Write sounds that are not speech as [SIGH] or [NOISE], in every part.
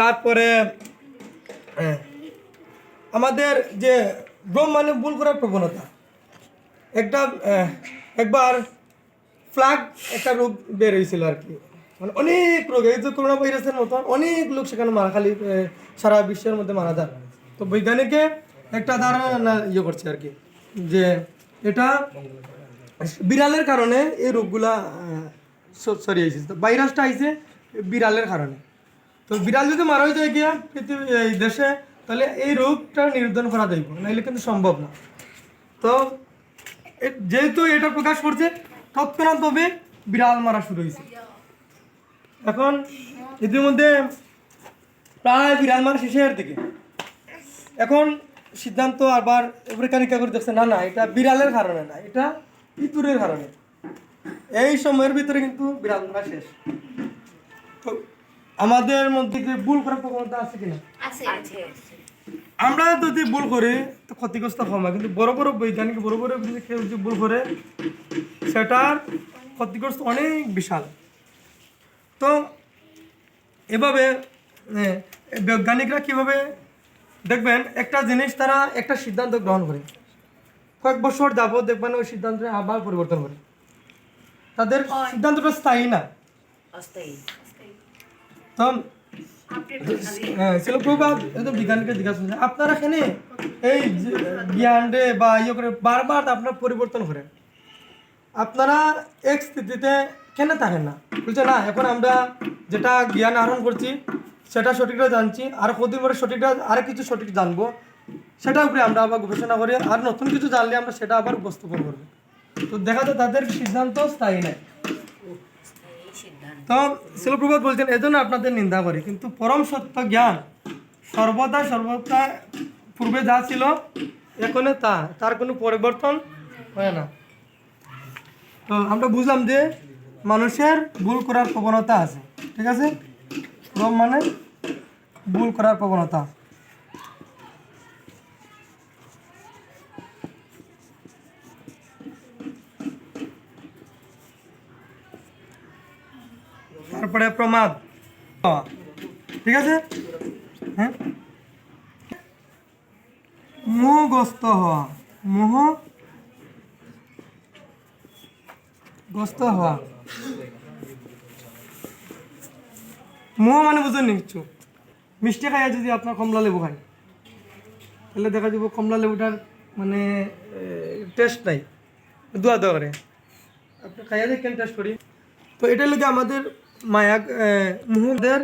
তারপরে আমাদের যে ব্রহ্ম মানে ভুল করার প্রবণতা। একটা একবার ফ্লাগ একটা রোগ বের হয়েছিল আর কি। মানে অনেক রোগ, এই যে করোনা ভাইরাসের মতো অনেক লোক সেখানে মারা, খালি সারা বিশ্বের মধ্যে মারা যায় তো বৈজ্ঞানিকে একটা ধারণা ইয়ে করছে আর কি, যে এটা বিড়ালের কারণে এই রোগগুলা ছড়িয়েছে তো ভাইরাসটা আইছে বিড়ালের কারণে। তো বিড়াল যদি মারা যায় গিয়া পৃথিবী এই দেশে, তাহলে এই রোগটা নির্ধারণ করা যাইব নাহলে কিন্তু সম্ভব না। তো যেহেতু এটা প্রকাশ করছে তৎক্ষণাৎভাবে বিড়াল মারা শুরু হয়েছে। এখন ইতিমধ্যে প্রায় বিড়াল মারা শেষে শেষের দিকে এখন সিদ্ধান্ত আবার পরীক্ষা করে দেখছে না না, এটা বিড়ালের কারণে না, এটা ইঁদুরের কারণে। এই সময়ের ভিতরে কিন্তু বিড়াল মারা শেষ। তো আমাদের মধ্যে কি ভুল করার প্রবণতা আছে কিনা? আছে। আছে আমরা যদি ভুল করি তো ক্ষতিগ্রস্ত না। কিন্তু বড় বড় বৈজ্ঞানিক বড় বড় যদি কেউ যদি ভুল করে সেটার ক্ষতিগ্রস্ত অনেক বিশাল। তো এভাবে বৈজ্ঞানিকরা কীভাবে দেখবেন একটা জিনিস তারা একটা সিদ্ধান্ত গ্রহণ করে। কয়েক বছর যাবত দেখবেন ওই সিদ্ধান্ত আবার পরিবর্তন করে। তাদের সিদ্ধান্তটা স্থায়ী না। অস্থায়ী। তো হ্যাঁ বিজ্ঞানীকে জিজ্ঞাসা আপনারা এখানে এই যে জ্ঞান রে বা ইয়ে করে বারবার আপনার পরিবর্তন করেন আপনারা এক স্থিতিতে কেন থাকেন না। বলছে না এখন আমরা যেটা জ্ঞান আহরণ করছি সেটা সঠিকটা জানছি আর কতদিন পরে সঠিকটা আর কিছু সঠিক জানব। সেটা উপরে আমরা আবার গবেষণা করি আর নতুন কিছু জানলে আমরা সেটা আবার উপস্থাপন করব। তো দেখা যায় তাদের সিদ্ধান্ত স্থায়ী নয় তো শিলপ্রভাত বলছেন, এজন্য আপনাদের নিন্দা করি। কিন্তু পরম সত্য জ্ঞান সর্বদা সর্বদা পূর্বে যা ছিল, এখনও তা। তার কোনো পরিবর্তন হয় না। তো আমরা বুঝলাম যে মানুষের ভুল করার প্রবণতা আছে। ঠিক আছে? ভ্রম মানে ভুল করার প্রবণতা তারপরে প্রমাদ। ঠিক আছে? হ্যাঁ? হওয়া মোহ গ্রস্ত হওয়া মোহ মানে বুঝেন কিছু। মিষ্টি খাইয়া যদি আপনার কমলা লেবু খায়। তাহলে দেখা যাব কমলা লেবুটার মানে টেস্ট নাই। দোয়া দোয়া করে। আপনি খাইয়া দেখেন টেস্ট করি। তো এটা লোকে আমাদের মায়া মুহূর্তের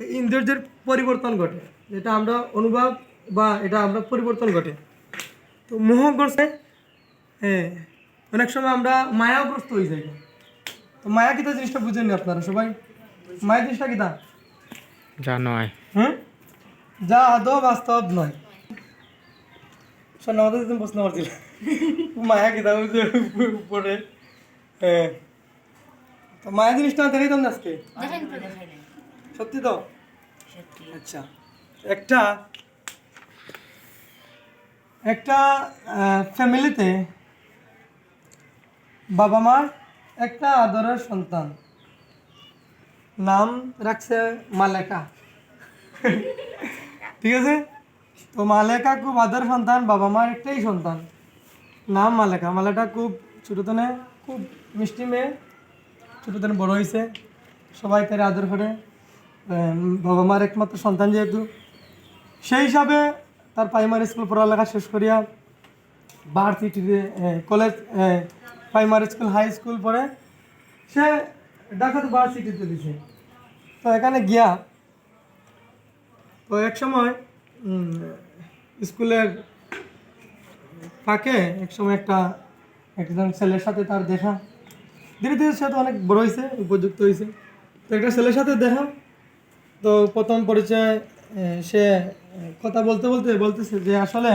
ইন্দ্রিয়দের পরিবর্তন ঘটে। যেটা আমরা অনুভব বা এটা আমরা পরিবর্তন ঘটে। তো মোহগ্রস্তে হ্যাঁ অনেক সময় আমরা মায়াগ্রস্ত হয়ে যাই। তো মায়া কিতা জিনিসটা বুঝেননি আপনারা সবাই? মায়া জিনিসটা কিতা যা নয়। হুম? যা আদৌ বাস্তব নয়। শোন আমাদের প্রশ্ন করছিল। মায়া কিতা বুঝে উপরে হ্যাঁ তো মায়া জিনিসটা দেখাইতাম না আজকে? সত্যি তো? আচ্ছা। একটা একটা ফ্যামিলিতে বাবা মার একটা আদরের সন্তান। নাম রাখছে মালেকা। ঠিক আছে? তো মালেকা খুব আদর সন্তান বাবা মার একটাই সন্তান। নাম মালেকা। মালেকা খুব ছোটোতনে খুব মিষ্টি মেয়ে। ছোটোতনে বড় হয়েছে সবাই তার আদর করে বাবা মার একমাত্র সন্তান যেহেতু, সেই হিসাবে তার প্রাইমারি স্কুল পড়ালেখা শেষ করিয়া ভার্সিটিতে college primary school high school পড়ে সে ঢাকাতে ভার্সিটিতে দিছে। তো এখানে গিয়া, তো এক সময় স্কুলের ফাঁকে এক সময় একটা, একজন ছেলের সাথে তার দেখা ধীরে ধীরে সে তো অনেক বড় হয়েছে উপযুক্ত হয়েছে তো একটা ছেলের সাথে দেখা, তো প্রথম পরিচয় সে কথা বলতে বলতে বলতেছে যে আসলে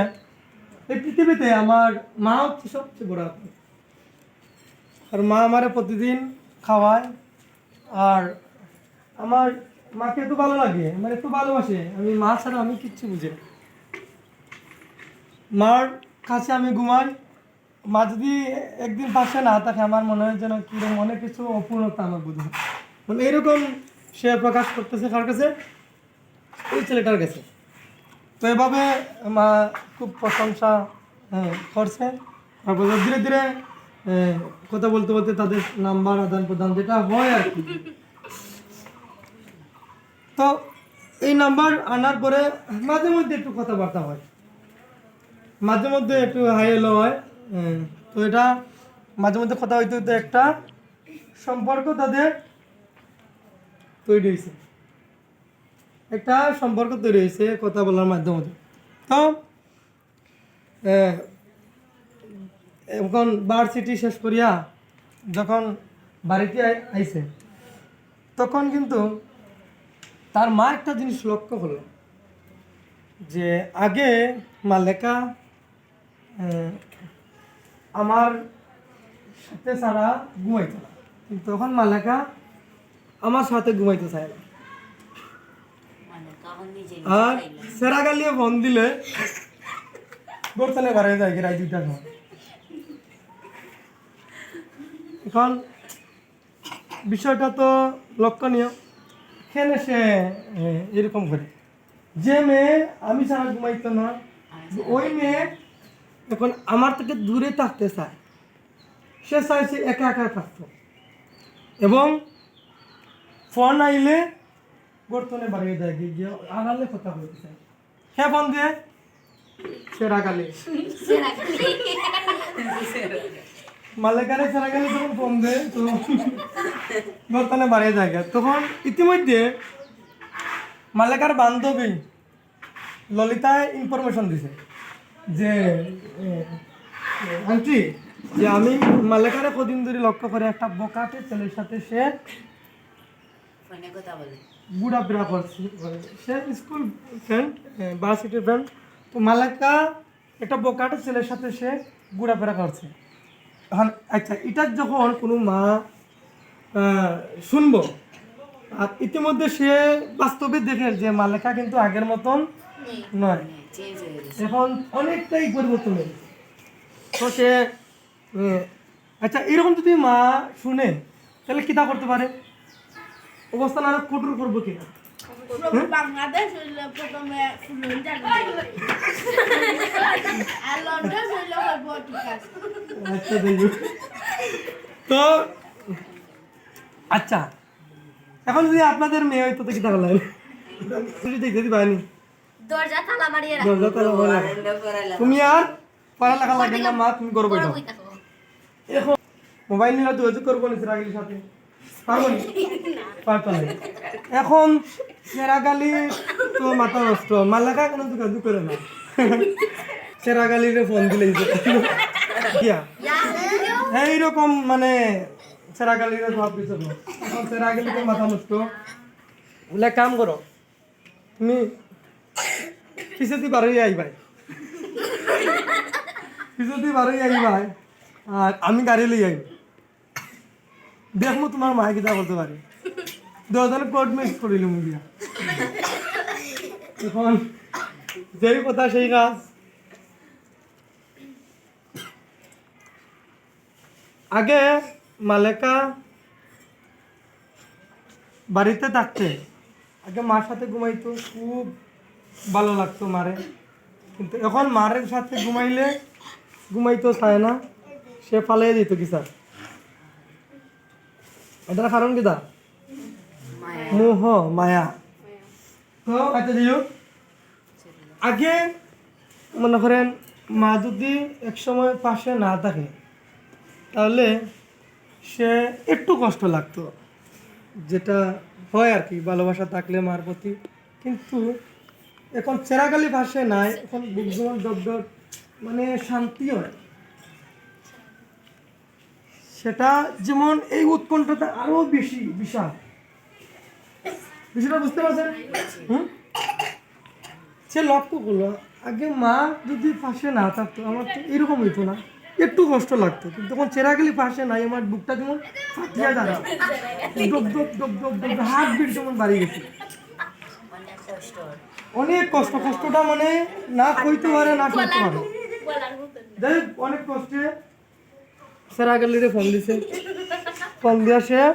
এই পৃথিবীতে আমার মা হচ্ছে সবচেয়ে বড় আপন। আর মা আমারে প্রতিদিন খাওয়ায়, আর আমার মাকে এত ভালো লাগে, আমার একটু ভালোবাসে, আমি মা ছাড়া আমি কিচ্ছু বুঝি মার কাছে আমি ঘুমাই মা যদি একদিন পাশে না থাকে আমার মনে হয় যেন কীরকম অনেক কিছু অপূর্ণতা আমার বোধ হয় মানে এরকম সে প্রকাশ করতেছে কার কাছে? ওই ছেলেটার কাছে। তো এভাবে মা খুব প্রশংসা হ্যাঁ, করছে। তারপর ধীরে ধীরে কথা বলতে বলতে তাদের নাম্বার আদান প্রদান যেটা হয় আর কি। তো এই নাম্বার আনার পরে মাঝে মধ্যে একটু কথাবার্তা হয়। মাঝে মধ্যে একটু হাই এলো হ্যাঁ, তো এটা মাঝে মধ্যে কথা হইতে হইতে একটা সম্পর্ক তাদের তৈরি হয়েছে একটা সম্পর্ক তৈরি হয়েছে কথা বলার মাধ্যমে। তো এখন ভার্সিটি শেষ করিয়া যখন বাড়িতে আই- আইছে তখন কিন্তু তার মা একটা জিনিস লক্ষ্য করল যে আগে মালেকা আহ, আমার সাথে ছাড়া ঘুমাইতো না। কিন্তু তখন মালেকা আমার সাথে ঘুমাইতে চায় না আর সেরা গালিয়ে ফোন দিলে গোরতালে বাড়ি যায় রায় দুইটার সময় এখন বিষয়টা তো লক্ষণীয়। কেন সে এরকম করে। যে মেয়ে আমি ছাড়া ঘুমাইতো না ওই মেয়ে এখন আমার থেকে দূরে থাকতে চায়। সে চাইছে একা একা থাকতো এবং ফোন আইলে বর্তনে বাড়িয়ে দেয়, গিয়ে আড়ালে কথা বলতে চায়। হ্যাঁ ফোন দিয়ে সে রাগালে মালেকারে সেরা গেলে তখন ফোন দেয় তো বর্তমানে বাড়িয়ে যায়। তখন ইতিমধ্যে মালেকার বান্ধবী ললিতায় ইনফরমেশন দিছে। যে আন্টি যে আমি মালেকারে কদিন ধরে লক্ষ্য করে একটা বোকাটে ছেলের সাথে সে কথা বলে। সে স্কুল ফ্রেন্ড ভার্সিটির ফ্রেন্ড তো মালাকা একটা বোকাটে ছেলের সাথে সে ঘোরাফেরা করছে। এখন আচ্ছা এটা যখন কোনো মা শুনব আর ইতিমধ্যে সে বাস্তবে দেখে যে মালেকা কিন্তু আগের মতন নয়। এখন অনেকটাই পরিবর্তন হয়ে তো সে আচ্ছা এরকম যদি মা শুনে তাহলে কিতা করতে পারে? অবস্থান আরও কঠোর করব কিনা? বাংলাদেশ হইলে প্রথমে আর লন্ডন হইলে হইব ঠিক আছে আচ্ছা তো আচ্ছা এখন যদি আপনাদের মেয়ে হইতো তো করলেন তুমি দেখতে দিবা নি দরজা তালা মারিয়ে রাখ। দরজা তালা মারা রাখো। আনন্দ তুমি আর পড়ালেখা লাগে না মা তুমি করব? থাকো এখন মোবাইল নিলে যোগাযোগ করব না সেরাগালির সাথে। পারব না? পারতো না। এখন সেরাগালি তো মাথা নষ্ট। মালাকা কোনো যোগাযোগ করে না। সেরাগালির ফোন দিলে কিয়া এইরকম মানে সেরাগালির সব কিছু না। এখন সেরাগালিতে মাথা নষ্ট। বলে কাম করো। তুমি পিছে তুই বারোই আইবাই পিছে বারোই আইবাই আর আমি গাড়ি লই আইব দেখব তোমার মায়ে কিতা বলতে পারি দুজনে কোর্ট মিক্স করিলাম দিয়া। এখন যেই কথা সেই কাজ। আগে মালেকা বাড়িতে থাকতে। আগে মার সাথে ঘুমাইতো, খুব ভালো লাগতো মারে। কিন্তু এখন মারের সাথে ঘুমাইলে ঘুমাইতো চায় না। সে ফালাই দিত কি স্যার? এটার কারণ কিতা মায়া। মোহ মায়া। তো আচ্ছা দিও আগে মনে করেন মা যদি একসময় পাশে না থাকে তাহলে সে একটু কষ্ট লাগতো। যেটা হয় আর কি ভালোবাসা থাকলে মার প্রতি। কিন্তু এখন চেরাগালি পাশে নাই, এখন ডট ডট মানে শান্তি হয়। সেটা যেমন এই উৎকণ্ঠাটা আরও বেশি বিশাল। বিষয়টা বুঝতে পারছেন? হুম? সে লক্ষ্য করল, আগে মা যদি পাশে না থাকতো, আমার তো এরকম হইতো না। একটু কষ্ট লাগতো, কিন্তু তখন চেরাগেলি পাশে নাই, আমার বুকটা যেমন ফাটিয়া ডব ডব ডব ডব ডব হাত বিট যেমন বাড়ি গেছে অনেক কষ্ট, কষ্টটা মানে না কইতে পারে, না করতে পারে। যাই অনেক কষ্টে। সেরাগালিরে ফোন দিছে। ফোন দিয়া সে আর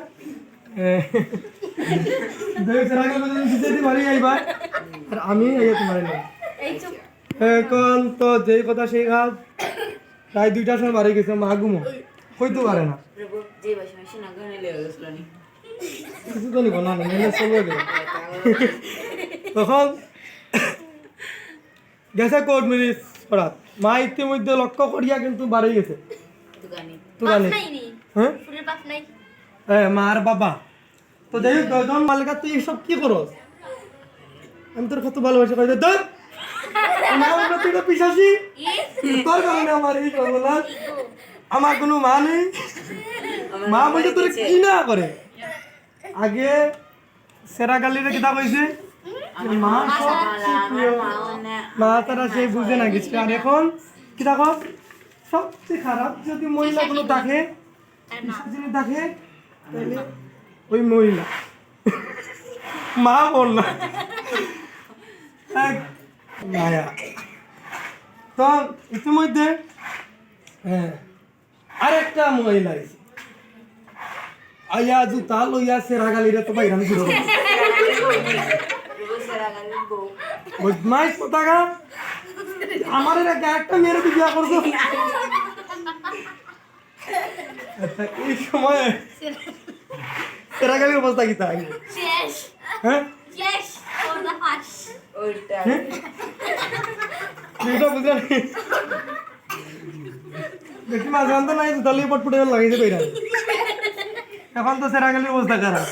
আমি এখন তো যেই কথা সেই কাজ। প্রায় দুইটার সময় বাড়ি গেছে, মা ঘুমো। হইতে পারে না। কিছু তো নিব না চলবে। তখন গেছে কোর্ট মিরিজ করাত মা ইতিমধ্যে লক্ষ্য করিয়া কিন্তু বাড়ি গেছে। জানিস হ্যাঁ? মার বাবা। তো যাই হোক যখন মালিকা তুই এসব কি করস? আমি তোর কত ভালোবাসি কই তোর আমরা তুই পিসাসি? তোর কারণে আমার এই সর্বনাশ আমার কোনো মা নেই। মা বলছে তোর কি না করে? আগে সেরা গালিরে কিতা কইছে মা সব প্রিয়। মা তারা সেই বুঝে না কিছু। আর এখন কিতা কর সবচেয়ে খারাপ যদি মহিলা কোনো থাকে যদি থাকে তাহলে ওই মহিলা। মা বল না। মায়া। তো ইতিমধ্যে হ্যাঁ আরেকটা মহিলা এসে আয়া জুতা লইয়া সেরা গালিরে তো বাইরান শুরু করে প্রভু সেরা গানের বউ বদমাইশ কোথাকা আমার এর একটা মেয়ের বিয়া করছ আচ্ছা, এই সময় সেরা গালির অবস্থা কি তাই? হ্যাঁ? ওইটা। বুঝলেন দেখি মাঝে নাই তাহলে পটপটে লাগাইছে কইরা এখন তো সেরা গালির অবস্থা খারাপ।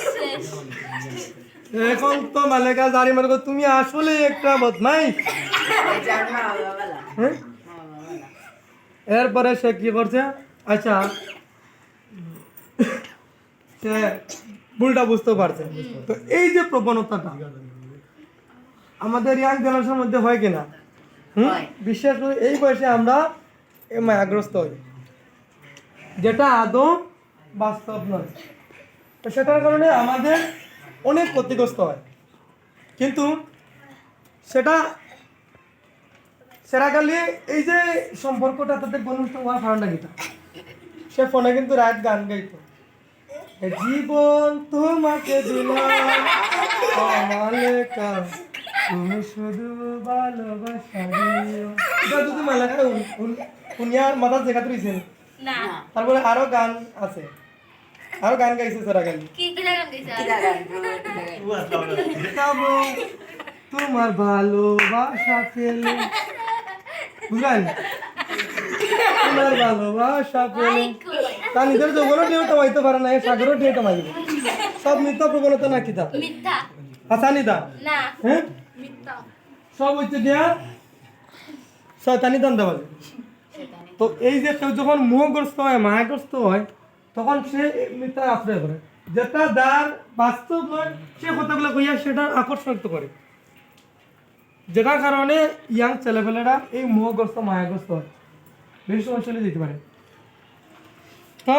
এখন তো মালেকা জারি তুমি আসলে একটা বালা হ্যাঁ? এরপরে সে কি করছে? আচ্ছা সে ভুলটা বুঝতে পারছে। তো এই যে প্রবণতাটা আমাদের ইয়াং জেনারেশনের মধ্যে হয় কিনা হুম? বিশ্বাস করে এই বয়সে আমরা মায়াগ্রস্ত হই। যেটা আদৌ বাস্তব নয়। তো সেটার কারণে আমাদের অনেক ক্ষতিগ্রস্ত হয়। কিন্তু সেটা সেরাকালি এই যে সম্পর্কটা তাদের ঘনিষ্ঠ হওয়ার কারণটা কিটা সে ফোনে কিন্তু রাত গান গাইতো। জীবন তোমাকে দিলাম তুমি শুধু ভালোবাসা দিও। এটা যদি মালেকা শুনিয়ার মাথা জায়গা তুইছেন না। তারপরে আরও গান আছে। আরও গান গাইছে সেরাকালি কি কি কি এটা লাগান গাবো। তোমার ভালোবাসা পেলে বুঝলেন তোমার ভালোবাসা পেলে তা নিজের যৌবনও ঢেউ টমাইতে পারে না এ সাগরও ঢেউ টমাইবে সব মিথ্যা প্রবণতা না কিতা মিথ্যা? হাসানিদা না হ্যাঁ মিথ্যা। সব হচ্ছে দিয়া। শয়তানি বাজে সেখানে তো এই যে কেউ যখন মোহগ্রস্ত হয় মায়াগ্রস্ত হয় তখন সে মিথ্যা আশ্রয় করে। যেটা যার বাস্তব নয় সে কথাগুলো কইয়া সেটা আকর্ষিত করে। যেটার কারণে ইয়াং ছেলেপেলেরা এই মোহগ্রস্ত মায়াগ্রস্ত হয়। বেশি সময় চলে যেতে পারে। তো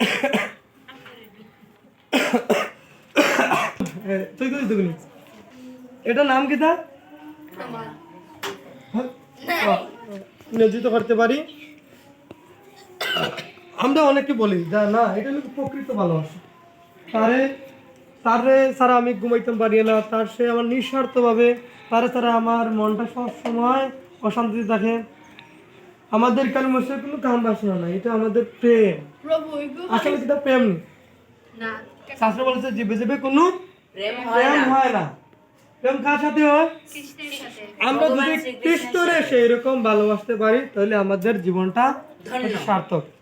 [COUGHS] এ, তুই তুই তুই এটা নাম কি তা হ্যাঁ? নিয়োজিত করতে পারি। আমরা অনেকে বলি যা না এটা হলো প্রকৃত ভালোবাসা। তারে তারে ছাড়া আমি ঘুমাইতাম পারি না তার সে আমার নিঃস্বার্থভাবে তারে ছাড়া আমার মনটা সব সময় অশান্তিতে থাকে। আমাদের কারণ মশে কোনো কাম বাসনা নাই এটা আমাদের প্রেম। আসলে এটা প্রেম নেই না। শাস্ত্র বলেছে জিবে জিবে কোনো প্রেম হয় না। প্রেম কার সাথে হয়? আমরা যদি কৃষ্ণরে সেই রকম ভালোবাসতে পারি তাহলে আমাদের জীবনটা। সার্থক। সেটা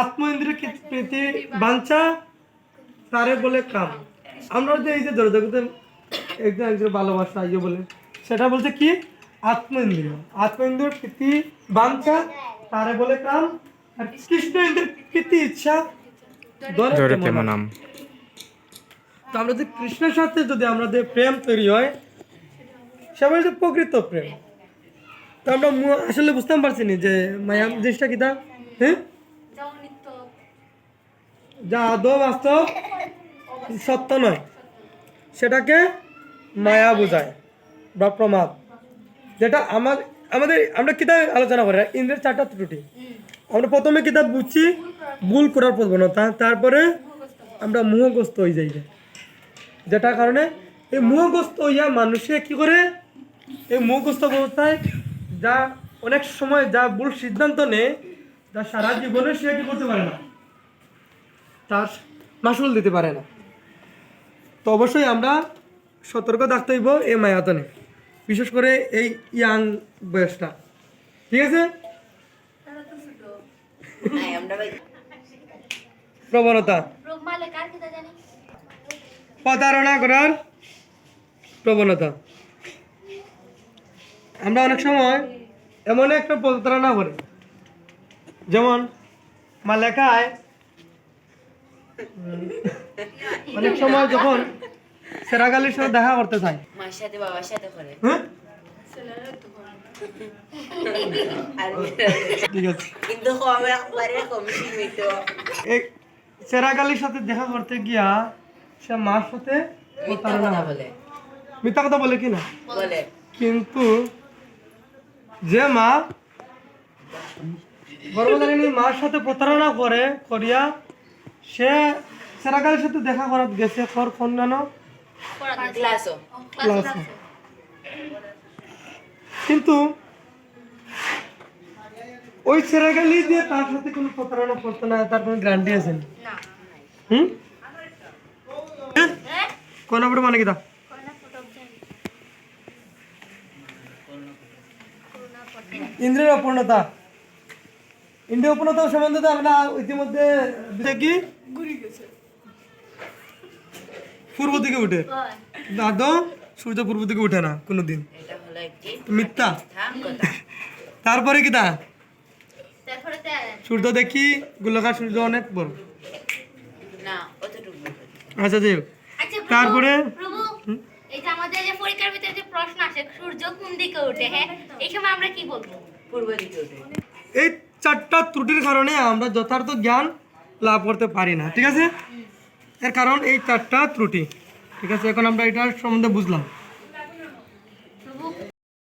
আত্ম ইন্দ্রিয় প্রীতি বাঞ্ছা? তারে বলে কাম। আমরা যে এই যে জড়জগতে একজন একজন ভালোবাসা ইয়ে বলে সেটা বলছে কি? আত্ম ইন্দ্রিয় আত্ম ইন্দ্রিয় প্রীতি বাঞ্ছা তারে বলে কাম। আর কৃষ্ণ ইন্দ্রিয় প্রীতি ইচ্ছা ধরে তেমন নাম। তো আমরা যদি কৃষ্ণের সাথে যদি আমাদের প্রেম তৈরি হয় সেটা বলছে প্রকৃত প্রেম। তো আমরা আসলে বুঝতে পারছি না যে মায়া জিনিসটা কি তা? হ্যাঁ? যা আদৌ বাস্তব, সত্য নয়। সেটাকে মায়া বোঝায় বা প্রমাদ যেটা আমার, আমাদের, আমরা কিতাব আলোচনা করি ইন্দ্রের চারটা ত্রুটি। আমরা প্রথমে কিতাব বুঝছি, ভুল করার প্রবণতা তারপরে আমরা মোহগ্রস্ত হয়ে যাই যেটা কারণে এই মোহগ্রস্ত হইয়া মানুষে কি করে? এই মোহগ্রস্ত অবস্থায় যা অনেক সময় যা ভুল সিদ্ধান্ত নেয় যা সারা জীবনে সে কি করতে পারে না। তার মাসুল দিতে পারে না। তো অবশ্যই আমরা সতর্ক থাকতে হইব এই মায়াতনে বিশেষ করে এই ইয়াং বয়সটা। ঠিক আছে? প্রবণতা। প্রতারণা করার প্রবণতা। আমরা অনেক সময় এমন একটা প্রতারণা করি। যেমন মা লেখায় অনেক সময় যখন সেরাগালির সাথে দেখা করতে চাই মার সাথে বাবার সাথে করে। হ্যাঁ? সেরাগালির সাথে দেখা করতে গিয়া সে মার সাথে মিথ্যা কথা বলে। মিথ্যা কথা বলে কি না? বলে। কিন্তু যে মা গর্ভধারিণী মার সাথে প্রতারণা করে করিয়া সে সেরাগালের সাথে দেখা করার গেছে। কর ফোন ক্লাসও ক্লাসে কিন্তু ওই সেরাগালি যে তার সাথে কোনো প্রতারণা করতো না তার কোনো গ্যারান্টি আছে? না। হুম? কোন মানে কিতা করোনা ইন্দ্রিয় অপূর্ণতা। ইন্দ্রিয় অপূর্ণতা সম্বন্ধে তো আমরা ইতিমধ্যে দেখি। পূর্ব দিকে উঠে। আদৌ সূর্য পূর্ব দিকে উঠে না কোনোদিন। এটা হলো একটি মিথ্যা। তারপরে কি তা? সূর্য দেখি গোলাকার সূর্য অনেক বড়। না আচ্ছা হোক। আচ্ছা তারপরে? প্রভু এই যে আমাদের পরীক্ষার ভিতরে যে প্রশ্ন আসে সূর্য কোন দিকে ওঠে হ্যাঁ? এই সময় আমরা কি বলব? পূর্ব দিকে ওঠে এই চারটা ত্রুটির কারণে আমরা যথার্থ জ্ঞান লাভ করতে পারি না ঠিক আছে? এর কারণ এই চারটা ত্রুটি ঠিক আছে? এখন আমরা এটার সম্বন্ধে বুঝলাম।